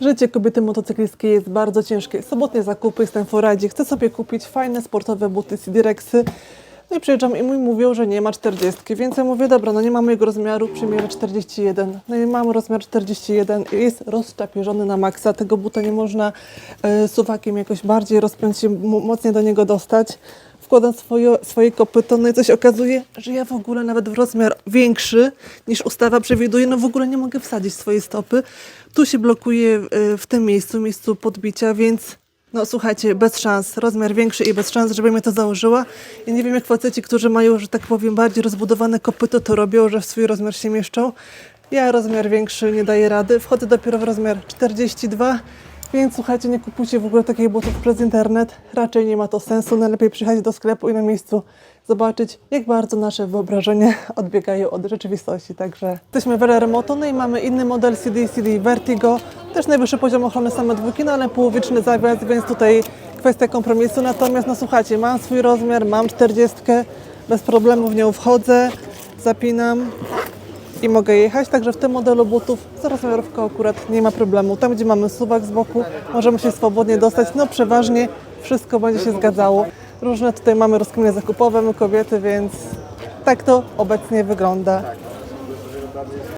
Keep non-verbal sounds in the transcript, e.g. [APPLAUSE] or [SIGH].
Życie kobiety motocyklistki jest bardzo ciężkie. Sobotnie zakupy, jestem w Foradzie, chcę sobie kupić fajne sportowe buty Sidirexy. No i przyjeżdżam i mój mówią, że nie ma 40, więc ja mówię, dobra, no nie ma mojego rozmiaru, przymierzę 41. No i mam rozmiar 41 i jest rozczapieżony na maksa. Tego buta nie można e, suwakiem jakoś bardziej rozpiąć się, mocniej do niego dostać. Wkładam swoje, swoje kopyto, no i coś okazuje, że ja w ogóle nawet w rozmiar większy niż ustawa przewiduje, no w ogóle nie mogę wsadzić swojej stopy. Tu się blokuje e, w tym miejscu, miejscu podbicia, więc no słuchajcie, bez szans, rozmiar większy i bez szans, żebym ja to założyła. I nie wiem jak faceci, którzy mają, że tak powiem, bardziej rozbudowane kopyto, to robią, że w swój rozmiar się mieszczą. Ja rozmiar większy nie daję rady, wchodzę dopiero w rozmiar 42, więc słuchajcie, nie kupujcie w ogóle takich butów przez internet. Raczej nie ma to sensu. Najlepiej przyjechać do sklepu i na miejscu zobaczyć, jak bardzo nasze wyobrażenia [LAUGHS] odbiegają od rzeczywistości. Także jesteśmy w Remoto, no i mamy inny model CD, CD Vertigo. Też najwyższy poziom ochrony same dwójki, no ale połowiczny zawias, więc tutaj kwestia kompromisu. Natomiast no słuchajcie, mam swój rozmiar, mam 40, bez problemu w nią wchodzę, zapinam i mogę jechać. Także w tym modelu butów z rozmiarówką akurat nie ma problemu. Tam, gdzie mamy suwak z boku, możemy się swobodnie dostać. No przeważnie wszystko będzie się zgadzało. Różne tutaj mamy rozkminy zakupowe, my kobiety, więc tak to obecnie wygląda.